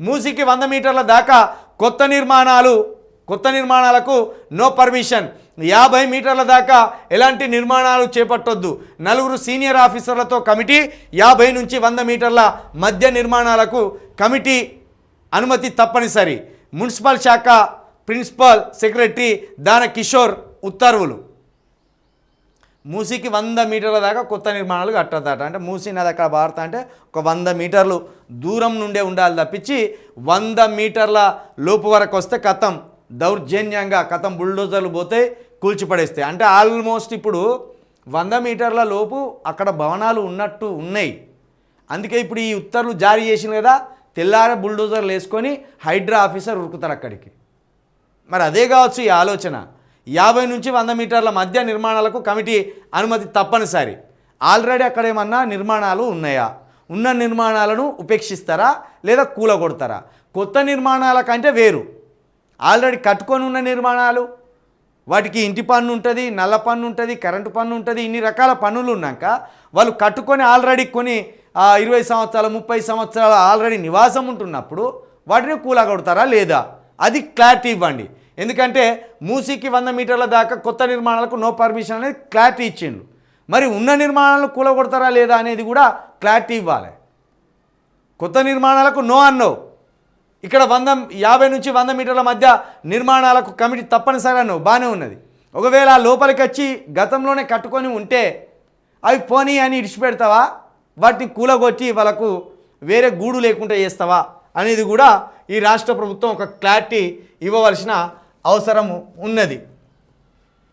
మూసికి వంద మీటర్ల దాకా కొత్త నిర్మాణాలు కొత్త నిర్మాణాలకు నో పర్మిషన్ యాభై మీటర్ల దాకా ఎలాంటి నిర్మాణాలు చేపట్టొద్దు. నలుగురు సీనియర్ ఆఫీసర్లతో కమిటీ యాభై నుంచి వంద మీటర్ల మధ్య నిర్మాణాలకు కమిటీ అనుమతి తప్పనిసరి. మున్సిపల్ శాఖ ప్రిన్సిపల్ సెక్రటరీ దాన కిషోర్ ఉత్తర్వులు. మూసీకి వంద మీటర్ల దాకా కొత్త నిర్మాణాలు కట్టదట అంటే మూసీ నది అక్కడ భారత అంటే ఒక వంద మీటర్లు దూరం నుండే ఉండాలి తప్పించి వంద మీటర్ల లోపు వరకు వస్తే కథం దౌర్జన్యంగా కథం బుల్డోజర్లు పోతే కూల్చిపడేస్తాయి. అంటే ఆల్మోస్ట్ ఇప్పుడు వంద మీటర్ల లోపు అక్కడ భవనాలు ఉన్నట్టు ఉన్నాయి. అందుకే ఇప్పుడు ఈ ఉత్తర్వులు జారీ చేసిన కదా తెల్లార బుల్డోజర్లు వేసుకొని హైడ్రా ఆఫీసర్ ఉరుకుతారు అక్కడికి. మరి అదే కావచ్చు ఈ ఆలోచన. యాభై నుంచి వంద మీటర్ల మధ్య నిర్మాణాలకు కమిటీ అనుమతి తప్పనిసరి. ఆల్రెడీ అక్కడ ఏమన్నా నిర్మాణాలు ఉన్నాయా? ఉన్న నిర్మాణాలను ఉపేక్షిస్తారా? లేదా కూలగొడతారా? కొత్త నిర్మాణాల కంటే వేరు. ఆల్రెడీ కట్టుకొని ఉన్న నిర్మాణాలు. వాటికి ఇంటి పన్ను ఉంటుంది నల్ల పన్ను ఉంటుంది కరెంటు పన్ను ఉంటుంది ఇన్ని రకాల పన్నులు ఉన్నాక వాళ్ళు కట్టుకొని ఆల్రెడీ కొని ఇరవై సంవత్సరాలు ముప్పై సంవత్సరాలు ఆల్రెడీ నివాసం ఉంటున్నప్పుడు వాటిని కూలగొడతారా లేదా? అది క్లారిటీ ఇవ్వండి. ఎందుకంటే మూసీకి వంద మీటర్ల దాకా కొత్త నిర్మాణాలకు నో పర్మిషన్ అనేది క్లారిటీ ఇచ్చిండు. మరి ఉన్న నిర్మాణాలను కూలగొడతారా లేదా అనేది కూడా క్లారిటీ ఇవ్వాలి. కొత్త నిర్మాణాలకు నో అన్నో ఇక్కడ వంద యాభై నుంచి వంద మీటర్ల మధ్య నిర్మాణాలకు కమిటీ తప్పనిసరి అన్నావు బాగానే ఉన్నది. ఒకవేళ ఆ లోపలికి వచ్చి గతంలోనే కట్టుకొని ఉంటే అవి పోనీ అని ఇడిచిపెడతావా? వాటిని కూలగొట్టి వాళ్ళకు వేరే గూడు లేకుండా చేస్తావా? అనేది కూడా ఈ రాష్ట్ర ప్రభుత్వం ఒక క్లారిటీ ఇవ్వవలసిన అవసరం ఉన్నది.